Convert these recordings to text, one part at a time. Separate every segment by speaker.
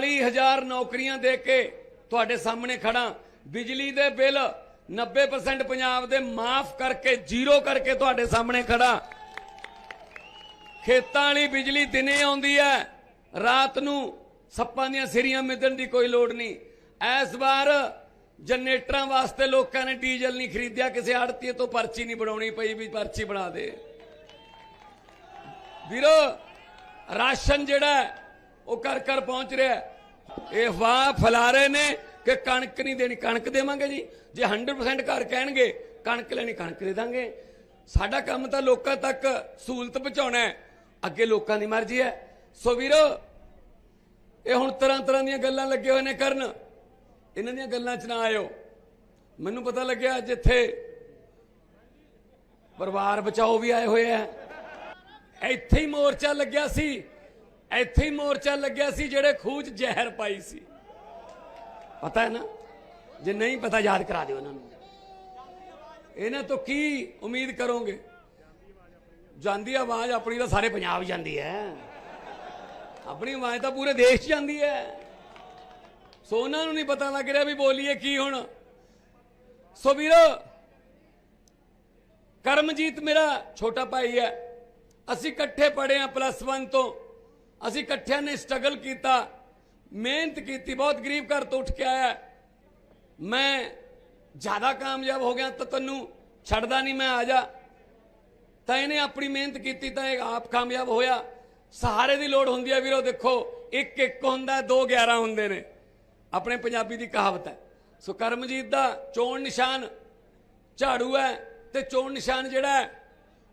Speaker 1: 45000 ਨੌਕਰੀਆਂ ਦੇ ਕੇ ਤੁਹਾਡੇ ਸਾਹਮਣੇ ਖੜਾ। ਬਿਜਲੀ ਦੇ ਬਿੱਲ 90% ਪੰਜਾਬ ਦੇ ਮਾਫ ਕਰਕੇ, ਜ਼ੀਰੋ ਕਰਕੇ ਤੁਹਾਡੇ ਸਾਹਮਣੇ ਖੜਾ। ਖੇਤਾਂ ਵਾਲੀ ਬਿਜਲੀ ਦਿਨੇ ਆਉਂਦੀ ਹੈ, ਰਾਤ ਨੂੰ ਸੱਪਾਂ ਦੀਆਂ ਸਿਰੀਆਂ ਮਿੱਧਣ ਦੀ ਕੋਈ ਲੋੜ ਨਹੀਂ। ਇਸ ਵਾਰ ਜਨਰੇਟਰਾਂ ਵਾਸਤੇ ਲੋਕਾਂ ਨੇ ਡੀਜ਼ਲ ਨਹੀਂ ਖਰੀਦਿਆ, ਕਿਸੇ ਆੜਤੀਏ ਤੋਂ ਪਰਚੀ ਨਹੀਂ ਬਣਾਉਣੀ ਪਈ ਵੀ ਪਰਚੀ ਬਣਾ ਦੇ। ਵੀਰੋ, ਰਾਸ਼ਨ ਜਿਹੜਾ ਉਹ ਘਰ ਘਰ ਪਹੁੰਚ ਰਿਹਾ ਇਹ ਵਾਹ ਫੈਲਾ ਰਹੇ ਨੇ ਕਿ ਕਣਕ ਨਹੀਂ ਦੇਣੀ, ਕਣਕ ਦੇਵਾਂਗੇ ਜੀ। ਜੇ 100% ਘਰ ਕਹਿਣਗੇ, ਕਣਕ ਲੈਣੀ, ਕਣਕ ਦੇ ਦਾਂਗੇ। ਸਾਡਾ ਕੰਮ ਤਾਂ ਲੋਕਾਂ ਤੱਕ ਸਹੂਲਤ ਪਹੁੰਚਾਉਣਾ ਹੈ। ਅੱਗੇ ਲੋਕਾਂ ਦੀ ਮਰਜ਼ੀ ਹੈ। ਸੋ ਵੀਰੋ, ਇਹ ਹੁਣ ਤਰ੍ਹਾਂ ਤਰ੍ਹਾਂ ਦੀਆਂ ਗੱਲਾਂ ਲੱਗੇ ਹੋਏ ਨੇ ਕਰਨ। ਇਹਨਾਂ ਦੀਆਂ ਗੱਲਾਂ 'ਚ ਨਾ ਆਇਓ। ਮੈਨੂੰ ਪਤਾ ਲੱਗਿਆ ਅੱਜ ਇੱਥੇ ਪਰਿਵਾਰ ਬਚਾਓ ਵੀ ਆਏ ਹੋਏ ਆ। ਇੱਥੇ ਹੀ ਮੋਰਚਾ ਲੱਗਿਆ ਸੀ। ਇੱਥੇ ਹੀ ਮੋਰਚਾ ਲੱਗਿਆ ਸੀ ਜਿਹੜੇ ਖੂਜ ਜ਼ਹਿਰ ਪਾਈ ਸੀ। ਪਤਾ ਹੈ ਨਾ? ਜੇ ਨਹੀਂ ਪਤਾ, ਯਾਦ ਕਰਾ ਦਿਓ ਉਹਨਾਂ ਨੂੰ। ਇਹਨਾਂ ਤੋਂ ਕੀ ਉਮੀਦ ਕਰੋਗੇ? ਜਾਂਦੀ ਆਵਾਜ਼ ਆਪਣੀ ਤਾਂ ਸਾਰੇ ਪੰਜਾਬ ਜਾਂਦੀ ਹੈ। ਆਪਣੀ ਆਵਾਜ਼ ਤਾਂ ਪੂਰੇ ਦੇਸ਼ 'ਚ ਜਾਂਦੀ ਹੈ। ਸੋ ਉਹਨਾਂ ਨੂੰ ਨਹੀਂ ਪਤਾ ਲੱਗ ਰਿਹਾ ਵੀ ਬੋਲੀਏ ਕੀ ਹੁਣ। ਸੋ ਵੀਰੋ, ਕਰਮਜੀਤ ਮੇਰਾ ਛੋਟਾ ਭਾਈ ਹੈ। ਅਸੀਂ ਇਕੱਠੇ ਪੜ੍ਹੇ ਆ ਪਲੱਸ 1 ਤੋਂ। ਅਸੀਂ ਇਕੱਠਿਆਂ ਨੇ ਸਟਰਗਲ ਕੀਤਾ, ਮਿਹਨਤ ਕੀਤੀ, ਬਹੁਤ ਗਰੀਬ ਘਰ ਤੋਂ ਉੱਠ ਕੇ ਆਇਆ। ਮੈਂ ਜ਼ਿਆਦਾ ਕਾਮਯਾਬ ਹੋ ਗਿਆ ਤਾਂ ਤੈਨੂੰ ਛੱਡਦਾ ਨਹੀਂ ਮੈਂ ਆ ਜਾ। ਤਾਂ ਇਹਨੇ ਆਪਣੀ ਮਿਹਨਤ ਕੀਤੀ ਤਾਂ ਇਹ ਆਪ ਕਾਮਯਾਬ ਹੋਇਆ। ਸਹਾਰੇ ਦੀ ਲੋੜ ਹੁੰਦੀ ਹੈ ਵੀਰੋ, ਦੇਖੋ, ਇੱਕ ਇੱਕ ਹੁੰਦਾ, ਦੋ 11 ਹੁੰਦੇ ਨੇ। ਆਪਣੇ ਪੰਜਾਬੀ ਦੀ ਕਹਾਵਤ ਹੈ। ਸੋ ਕਰਮਜੀਤ ਦਾ ਚੋਣ ਨਿਸ਼ਾਨ ਝਾੜੂ ਹੈ ਤੇ ਚੋਣ ਨਿਸ਼ਾਨ ਜਿਹੜਾ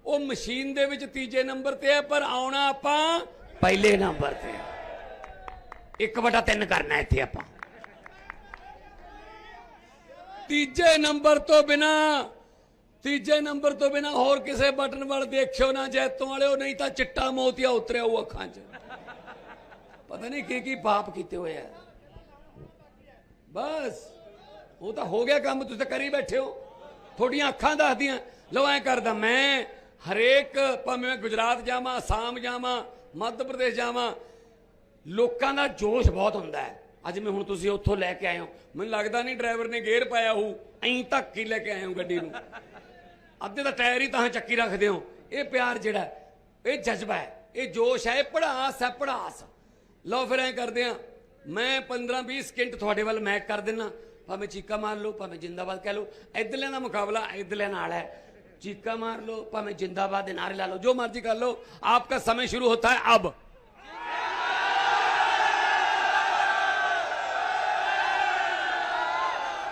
Speaker 1: ਉਹ ਮਸ਼ੀਨ ਦੇ ਵਿੱਚ ਤੀਜੇ ਨੰਬਰ ਤੇ ਹੈ, ਪਰ ਆਉਣਾ ਆਪਾਂ ਪਹਿਲੇ ਨੰਬਰ ਤੇ। ਹੈ ਇੱਕ ਵਟਾ ਤਿੰਨ ਕਰਨਾ ਇੱਥੇ ਆਪਾਂ। ਤੀਜੇ ਨੰਬਰ ਤੋਂ ਬਿਨਾ, ਤੀਜੇ ਨੰਬਰ ਤੋਂ ਬਿਨਾ ਹੋਰ ਕਿਸੇ ਬਟਨ ਵੱਲ ਦੇਖਿਓ ਨਾ, ਜੈਤੋਂ ਵਾਲਿਓ, ਨਹੀਂ ਤਾਂ ਚਿੱਟਾ ਮੋਤੀਆ ਉਤਰਿਆ ਉਹ ਅੱਖਾਂ 'ਚ। ਪਤਾ ਨਹੀਂ ਕੀ ਕੀ ਪਾਪ ਕੀਤੇ ਹੋਏ ਆ। ਬਸ, ਉਹ ਤਾਂ ਹੋ ਗਿਆ ਕੰਮ, ਤੁਸੀਂ ਤਾਂ ਕਰੀ ਬੈਠੇ ਹੋ। ਤੁਹਾਡੀਆਂ ਅੱਖਾਂ ਦੱਸਦੀਆਂ ਲੋ ਐ ਕਰਦਾ ਮੈਂ, ਹਰੇਕ, ਭਾਵੇਂ ਮੈਂ ਗੁਜਰਾਤ ਜਾਵਾਂ, ਅਸਾਮ ਜਾਵਾਂ ਮੱਧ ਪ੍ਰਦੇਸ਼ ਜਾਵਾਂ, ਲੋਕਾਂ ਦਾ ਜੋਸ਼ ਬਹੁਤ ਹੁੰਦਾ ਹੈ। ਅੱਜ ਮੈਂ ਹੁਣ ਤੁਸੀਂ ਉੱਥੋਂ ਲੈ ਕੇ ਆਏ ਹੋ। ਮੈਨੂੰ ਲੱਗਦਾ ਨਹੀਂ ਡਰਾਈਵਰ ਨੇ ਗੇਅਰ ਪਾਇਆ ਹੋਊ, ਐਂ ਧੱਕ ਹੀ ਲੈ ਕੇ ਆਏ ਹੋ ਗੱਡੀ ਨੂੰ। ਅੱਧੇ ਦਾ ਟਾਇਰ ਹੀ ਤਾਂ ਚੱਕੀ ਰੱਖਦੇ ਹੋ। ਇਹ ਪਿਆਰ ਜਿਹੜਾ ਇਹ ਜਜ਼ਬਾ ਹੈ, ਇਹ ਜੋਸ਼ ਹੈ, ਇਹ ਪੜਾਸ ਹੈ ਪੜਾਸ ਲਓ ਫਿਰ ਐਂ ਕਰਦੇ ਆ ਮੈਂ 15 20 ਸਕਿੰਟ ਤੁਹਾਡੇ ਵੱਲ ਮੈਕ ਕਰ ਦੇਣਾ ਭਾਵੇਂ ਚੀਕਾ ਮਾਰ ਲਓ, ਭਾਵੇਂ ਜਿੰਦਾਬਾਦ ਕਹਿ ਲਓ। ਇਧਰਲੇ ਦਾ ਮੁਕਾਬਲਾ ਇਧਰਲੇ ਨਾਲ ਹੈ। चीका मार लो, भावे जिंदाबाद नारे ला लो। जो मर्जी कर लो, आपका समय शुरू होता है अब।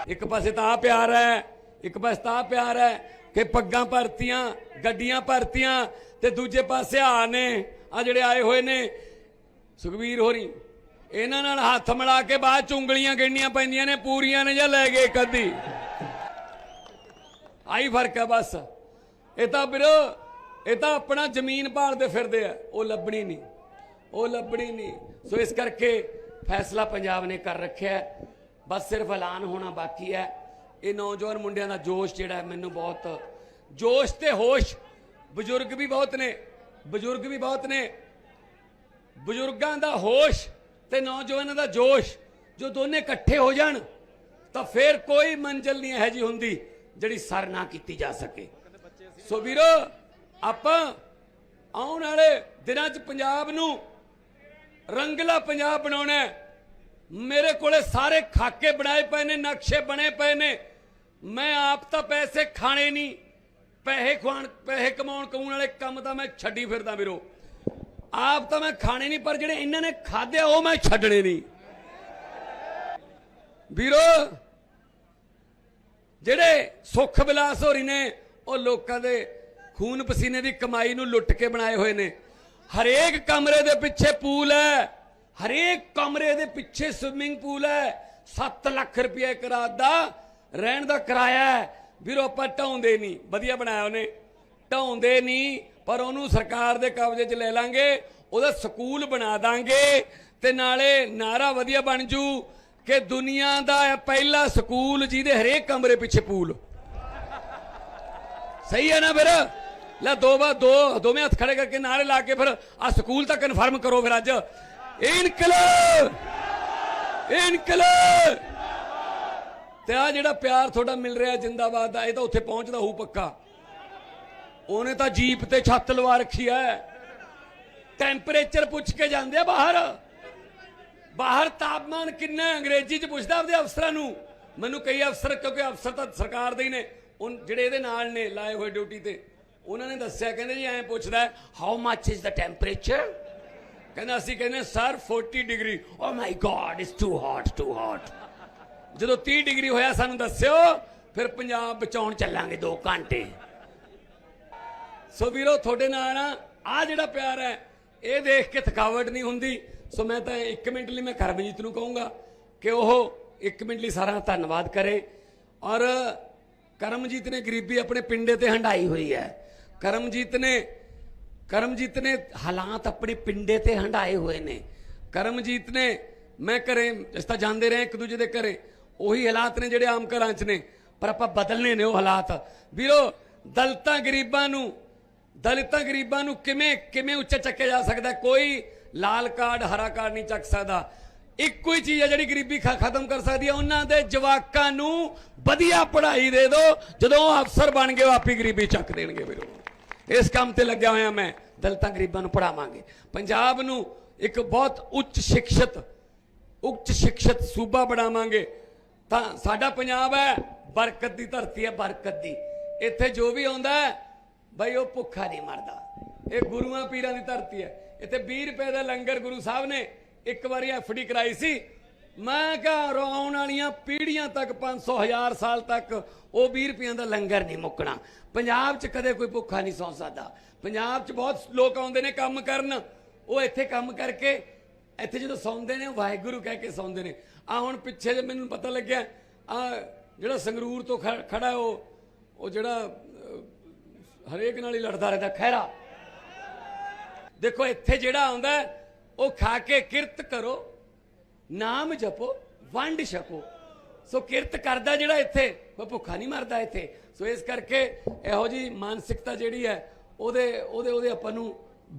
Speaker 1: ਇੱਕ ਪਾਸੇ ਤਾਂ ਆ ਪਿਆਰ ਹੈ ਇੱਕ ਪਾਸੇ ਤਾਂ ਆ ਪਿਆਰ ਹੈ ਕਿ ਪੱਗਾਂ ਭਰਤੀਆਂ ਗੱਡੀਆਂ ਭਰਤੀਆਂ ਤੇ ਦੂਜੇ ਪਾਸੇ ਆ ਨੇ ਆ ਜਿਹੜੇ ਆਏ ਹੋਏ ਨੇ ਸੁਖਵੀਰ ਹੋਰੀ ਇਹਨਾਂ ਨਾਲ ਹੱਥ ਮਿਲਾ ਕੇ ਬਾਅਦ ਚ ਉਂਗਲੀਆਂ ਗਿਣਨੀਆਂ ਪੈਂਦੀਆਂ ਨੇ ਪੂਰੀਆਂ ਨੇ ਜਾਂ ਲੈ ਗਏ ਕਦੀ ਆਈ ਫ਼ਰਕ ਹੈ ਬਸ ਇਹ ਤਾਂ ਵੀਰੋ, ਇਹ ਤਾਂ ਆਪਣਾ ਜ਼ਮੀਨ ਭਾਲਦੇ ਫਿਰਦੇ ਆ। ਉਹ ਲੱਭਣੀ ਨਹੀਂ। ਉਹ ਲੱਭਣੀ ਨਹੀਂ। ਸੋ ਇਸ ਕਰਕੇ ਫੈਸਲਾ ਪੰਜਾਬ ਨੇ ਕਰ ਰੱਖਿਆ ਬਸ ਸਿਰਫ ਐਲਾਨ ਹੋਣਾ ਬਾਕੀ ਹੈ। ਇਹ ਨੌਜਵਾਨ ਮੁੰਡਿਆਂ ਦਾ ਜੋਸ਼ ਜਿਹੜਾ ਮੈਨੂੰ ਬਹੁਤ, ਜੋਸ਼ ਤੇ ਹੋਸ਼ ਬਜ਼ੁਰਗ ਵੀ ਬਹੁਤ ਨੇ, ਬਜ਼ੁਰਗ ਵੀ ਬਹੁਤ ਨੇ। ਬਜ਼ੁਰਗਾਂ ਦਾ ਹੋਸ਼ ਤੇ ਨੌਜਵਾਨਾਂ ਦਾ ਜੋਸ਼ ਜੋ ਦੋਨੇ ਇਕੱਠੇ ਹੋ ਜਾਣ ਤਾਂ ਫਿਰ ਕੋਈ ਮੰਜ਼ਿਲ ਨਹੀਂ ਇਹੋ ਜੀ ਹੁੰਦੀ ਜਿਹੜੀ ਸਰ ਨਾ ਕੀਤੀ ਜਾ ਸਕੇ। ਸੋ ਵੀਰੋ, ਆਪਾਂ ਆਉਣ ਵਾਲੇ ਦਿਨਾਂ 'ਚ ਪੰਜਾਬ ਨੂੰ ਰੰਗਲਾ ਪੰਜਾਬ ਬਣਾਉਣਾ ਮੇਰੇ ਕੋਲੇ ਸਾਰੇ ਖਾਕੇ ਬਣਾਏ ਪਏ ਨੇ, ਨਕਸ਼ੇ ਬਣੇ ਪਏ ਨੇ। ਮੈਂ ਆਪ ਤਾਂ ਪੈਸੇ ਖਾਣੇ ਨਹੀਂ, ਪੈਸੇ ਖਵਾਣ ਪੈਸੇ ਕਮਾਉਣ ਕਮਾਉਣ ਵਾਲੇ ਕੰਮ ਤਾਂ ਮੈਂ ਛੱਡੀ ਫਿਰਦਾ ਵੀਰੋ। ਆਪ ਤਾਂ ਮੈਂ ਖਾਣੇ ਨਹੀਂ, ਪਰ ਜਿਹੜੇ ਇਹਨਾਂ ਨੇ ਖਾਦੇ ਉਹ ਮੈਂ ਛੱਡਣੇ ਨਹੀਂ। ਵੀਰੋ, ਜਿਹੜੇ ਸੁੱਖ ਵਿਲਾਸ ਹੋਰੀ ਨੇ ਉਹ ਲੋਕਾਂ ਦੇ ਖੂਨ ਪਸੀਨੇ ਦੀ ਕਮਾਈ ਨੂੰ ਲੁੱਟ ਕੇ ਬਣਾਏ ਹੋਏ ਨੇ। ਹਰੇਕ ਕਮਰੇ ਦੇ ਪਿੱਛੇ ਪੂਲ ਹੈ। ਹਰੇਕ ਕਮਰੇ ਦੇ ਪਿੱਛੇ ਸਵਿਮਿੰਗ ਪੂਲ ਹੈ। 7 ਲੱਖ ਰੁਪਏ ਇੱਕ ਰਾਤ ਦਾ ਰਹਿਣ ਦਾ ਕਿਰਾਇਆ ਹੈ। ਵੀਰੋ, ਆਪਾਂ ਢਾਉਂਦੇ ਨਹੀਂ। ਵਧੀਆ ਬਣਾਇਆ ਉਹਨੇ। ਢਾਉਂਦੇ ਨਹੀਂ, ਪਰ ਉਹਨੂੰ ਸਰਕਾਰ ਦੇ ਕਬਜ਼ੇ 'ਚ ਲੈ ਲਾਂਗੇ, ਉਹਦਾ ਸਕੂਲ ਬਣਾ ਦਾਂਗੇ ਤੇ ਨਾਲੇ ਨਾਰਾ ਵਧੀਆ ਬਣ ਜੂ ਕਿ ਦੁਨੀਆ ਦਾ ਪਹਿਲਾ ਸਕੂਲ ਜਿਹਦੇ ਹਰੇਕ ਕਮਰੇ ਪਿੱਛੇ ਪੂਲ। ਸਹੀ ਹੈ ਨਾ ਫਿਰ? ਲੈ ਦੋ ਬਾ ਦੋ, ਦੋਵੇਂ ਹੱਥ ਖੜੇ ਕਰਕੇ ਨਾਰੇ ਲਾ ਕੇ ਫਿਰ ਆ ਸਕੂਲ ਤਾਂ ਕਨਫਰਮ ਕਰੋ ਫਿਰ ਅੱਜ। ਇਨਕਲਾਬ! ਇਨਕਲਾਬ! ਤੇ ਆ ਜਿਹੜਾ ਪਿਆਰ ਤੁਹਾਡਾ ਮਿਲ ਰਿਹਾ ਜਿੰਦਾਬਾਦ ਦਾ, ਇਹ ਤਾਂ ਉੱਥੇ ਪਹੁੰਚਦਾ ਹੋਊ ਪੱਕਾ। ਉਹਨੇ ਤਾਂ ਜੀਪ ਤੇ ਛੱਤ ਲਵਾ ਰੱਖੀ ਐ ਟੈਂਪਰੇਚਰ ਪੁੱਛ ਕੇ ਜਾਂਦੇ ਆ ਬਾਹਰ। ਬਾਹਰ ਤਾਪਮਾਨ ਕਿੰਨਾ ਅੰਗਰੇਜ਼ੀ ਚ ਪੁੱਛਦਾ ਆਪਦੇ ਅਫਸਰਾਂ ਨੂੰ। ਮੈਨੂੰ ਕਈ ਅਫਸਰ, ਕਿਉਂਕਿ ਅਫਸਰ ਤਾਂ ਸਰਕਾਰ ਦੇ ਹੀ ਨੇ। ਉਹ ਜਿਹੜੇ ਇਹਦੇ ਨਾਲ ਨੇ, ਲਾਏ ਹੋਏ ਡਿਊਟੀ ਤੇ, ਉਹਨਾਂ ਨੇ ਦੱਸਿਆ, ਕਹਿੰਦੇ ਜੀ ਐਂ ਪੁੱਛਦਾ how much is the temperature ਕਹਿੰਦਾ, ਅਸੀਂ ਕਹਿੰਦੇ sir 40 degree oh my god it's too hot too hot ਜਦੋਂ 30 ਡਿਗਰੀ ਹੋਇਆ, ਸਾਨੂੰ ਦੱਸਿਓ, ਫਿਰ ਪੰਜਾਬ ਬਚਾਉਣ ਚੱਲਾਂਗੇ 2 ਘੰਟੇ। ਸੋ ਵੀਰੋ, ਤੁਹਾਡੇ ਨਾਲ ਨਾ ਆ ਜਿਹੜਾ ਪਿਆਰ ਹੈ, ਇਹ ਦੇਖ ਕੇ ਥਕਾਵਟ ਨਹੀਂ ਹੁੰਦੀ। ਸੋ ਮੈਂ ਤਾਂ 1 ਮਿੰਟ ਲਈ ਮੈਂ ਕਰਮਜੀਤ ਨੂੰ ਕਹੂੰਗਾ ਕਿ ਉਹ 1 ਮਿੰਟ ਲਈ ਸਾਰਾ ਧੰਨਵਾਦ ਕਰੇ। ਔਰ ਕਰਮਜੀਤ ਨੇ ਗਰੀਬੀ ਆਪਣੇ ਪਿੰਡੇ ਤੇ ਹੰਡਾਈ ਹੋਈ ਹੈ। ਕਰਮਜੀਤ ਨੇ ਕਰਮਜੀਤ ਨੇ ਹਾਲਾਤ ਆਪਣੇ ਪਿੰਡੇ ਤੇ ਹੰਡਾਏ ਹੋਏ ਨੇ। ਕਰਮਜੀਤ ਨੇ, ਮੈਂ ਘਰੇ ਇਸ ਤਾਂ ਜਾਂਦੇ ਰਹੇ ਇੱਕ ਦੂਜੇ ਦੇ ਘਰੇ, ਉਹੀ ਹਾਲਾਤ ਨੇ ਜਿਹੜੇ ਆਮ ਘਰਾਂ 'ਚ ਨੇ, ਪਰ ਆਪਾਂ ਬਦਲਨੇ ਨੇ ਉਹ ਹਾਲਾਤ। ਵੀਰੋ, ਦਲਤਾਂ ਗਰੀਬਾਂ ਨੂੰ, ਦਲਿਤਾਂ ਗਰੀਬਾਂ ਨੂੰ ਕਿਵੇਂ ਕਿਵੇਂ ਉੱਚਾ ਚੱਕਿਆ ਜਾ ਸਕਦਾ? ਕੋਈ ਲਾਲ ਕਾਰਡ, ਹਰਾ ਕਾਰਡ ਨਹੀਂ ਚੱਕ ਸਕਦਾ। ਇੱਕੋ ਹੀ ਚੀਜ਼ ਹੈ ਜਿਹੜੀ ਗਰੀਬੀ ਖਤਮ ਕਰ ਸਕਦੀ ਹੈ ਉਹਨਾਂ ਦੇ ਜਵਾਕਾਂ ਨੂੰ ਵਧੀਆ ਪੜ੍ਹਾਈ ਦੇ ਦਿਓ। ਜਦੋਂ ਉਹ ਅਫਸਰ ਬਣ ਗਏ, ਉਹ ਆਪੀ ਗਰੀਬੀ ਚੱਕ ਦੇਣਗੇ ਵੀਰੋ। ਇਸ ਕੰਮ ਤੇ ਲੱਗਿਆ ਹੋਇਆ ਮੈਂ। ਦਲਤਾਂ ਗਰੀਬਾਂ ਨੂੰ ਪੜਾਵਾਂਗੇ ਪੰਜਾਬ ਨੂੰ ਇੱਕ ਬਹੁਤ ਉੱਚ ਸਿੱਖਿਅਤ ਉੱਚ ਸਿੱਖਿਅਤ ਸੂਬਾ ਬਣਾਵਾਂਗੇ। ਤਾਂ ਸਾਡਾ ਪੰਜਾਬ ਹੈ, ਬਰਕਤ ਦੀ ਧਰਤੀ ਹੈ, ਬਰਕਤ ਦੀ। ਇੱਥੇ ਜੋ ਵੀ ਆਉਂਦਾ ਬਈ ਉਹ ਭੁੱਖਾ ਨਹੀਂ ਮਰਦਾ। ਇਹ ਗੁਰੂਆਂ ਪੀਰਾਂ ਦੀ ਧਰਤੀ ਹੈ। ਇੱਥੇ 20 ਰੁਪਏ ਦਾ ਲੰਗਰ ਗੁਰੂ ਸਾਹਿਬ ਨੇ ਇੱਕ ਵਾਰੀ ਐਫਡੀ ਕਰਾਈ ਸੀ। ਮੈਂ ਕਿਹਾ ਆਉਣ ਵਾਲੀਆਂ ਪੀੜ੍ਹੀਆਂ ਤੱਕ 500 ਹਜ਼ਾਰ ਸਾਲ ਤੱਕ ਉਹ 20 ਰੁਪਈਆਂ ਦਾ ਲੰਗਰ ਨਹੀਂ ਮੁੱਕਣਾ। ਪੰਜਾਬ 'ਚ ਕਦੇ ਕੋਈ ਭੁੱਖਾ ਨਹੀਂ ਸੌਂ ਸਕਦਾ। ਪੰਜਾਬ 'ਚ ਬਹੁਤ ਲੋਕ ਆਉਂਦੇ ਨੇ ਕੰਮ ਕਰਨ। ਉਹ ਇੱਥੇ ਕੰਮ ਕਰਕੇ ਇੱਥੇ ਜਦੋਂ ਸੌਂਦੇ ਨੇ, ਉਹ ਵਾਹਿਗੁਰੂ ਕਹਿ ਕੇ ਸੌਂਦੇ ਨੇ। ਆ ਹੁਣ ਪਿੱਛੇ ਜੇ ਮੈਨੂੰ ਪਤਾ ਲੱਗਿਆ ਆ ਜਿਹੜਾ ਸੰਗਰੂਰ ਤੋਂ ਖੜਾ ਉਹ ਉਹ ਜਿਹੜਾ ਹਰੇਕ ਨਾਲ ਹੀ ਲੜਦਾ ਰਹਿੰਦਾ ਖੈਰਾ ਦੇਖੋ, ਇੱਥੇ ਜਿਹੜਾ ਆਉਂਦਾ ਉਹ ਖਾ ਕੇ ਕਿਰਤ ਕਰੋ, ਨਾਮ ਜਪੋ, ਵੰਡ ਛਕੋ। ਸੋ ਕਿਰਤ ਕਰਦਾ ਜਿਹੜਾ ਇੱਥੇ ਉਹ ਭੁੱਖਾ ਨਹੀਂ ਮਰਦਾ ਇੱਥੇ। ਸੋ ਇਸ ਕਰਕੇ ਇਹੋ ਜੀ ਮਾਨਸਿਕਤਾ ਜਿਹੜੀ ਹੈ, ਉਹਦੇ ਉਹਦੇ ਉਹਦੇ ਆਪਾਂ ਨੂੰ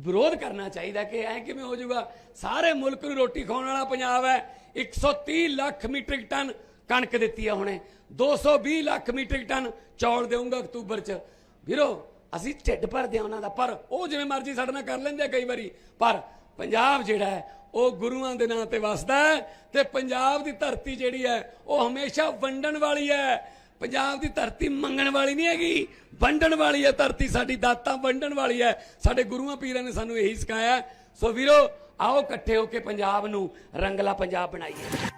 Speaker 1: ਵਿਰੋਧ ਕਰਨਾ ਚਾਹੀਦਾ ਕਿ ਐ ਕਿਵੇਂ ਹੋ ਜਾਊਗਾ। ਸਾਰੇ ਮੁਲਕ ਨੂੰ ਰੋਟੀ ਖਵਾਉਣ ਵਾਲਾ ਪੰਜਾਬ ਹੈ 130 ਲੱਖ ਮੀਟ੍ਰਿਕ ਟਨ ਕਣਕ ਦਿੱਤੀ ਹੈ ਹੁਣੇ। 220 ਲੱਖ ਮੀਟ੍ਰਿਕ ਟਨ ਚੌਲ ਦੇਊਂਗਾ ਅਕਤੂਬਰ ਚ। ਵੀਰੋ, ਅਸੀਂ ਢਿੱਡ ਭਰਦੇ ਆ ਉਹਨਾਂ ਦਾ, ਪਰ ਉਹ ਜਿਵੇਂ ਮਰਜ਼ੀ ਸਾਡੇ ਨਾਲ ਕਰ ਲੈਂਦੇ ਆ ਕਈ ਵਾਰੀ। ਪਰ ਪੰਜਾਬ ਜਿਹੜਾ ਹੈ, ਉਹ ਗੁਰੂਆਂ ਦੇ ਨਾਂ ਤੇ ਵਸਦਾ ਹੈ ਤੇ ਪੰਜਾਬ ਦੀ ਧਰਤੀ ਜਿਹੜੀ ਹੈ, ਉਹ ਹਮੇਸ਼ਾ ਵੰਡਣ ਵਾਲੀ ਹੈ। ਪੰਜਾਬ ਦੀ ਧਰਤੀ ਮੰਗਣ ਵਾਲੀ ਨਹੀਂ ਹੈਗੀ, ਵੰਡਣ ਵਾਲੀ ਹੈ ਧਰਤੀ, ਸਾਡੀ ਦਾਤਾਂ ਵੰਡਣ ਵਾਲੀ ਹੈ। ਸਾਡੇ ਗੁਰੂਆਂ ਪੀਰਾਂ ਨੇ ਸਾਨੂੰ ਇਹੀ ਸਿਖਾਇਆ ਸੋ ਵੀਰੋ, ਆਓ ਇਕੱਠੇ ਹੋ ਕੇ ਪੰਜਾਬ ਨੂੰ ਰੰਗਲਾ ਪੰਜਾਬ ਬਣਾਈਏ।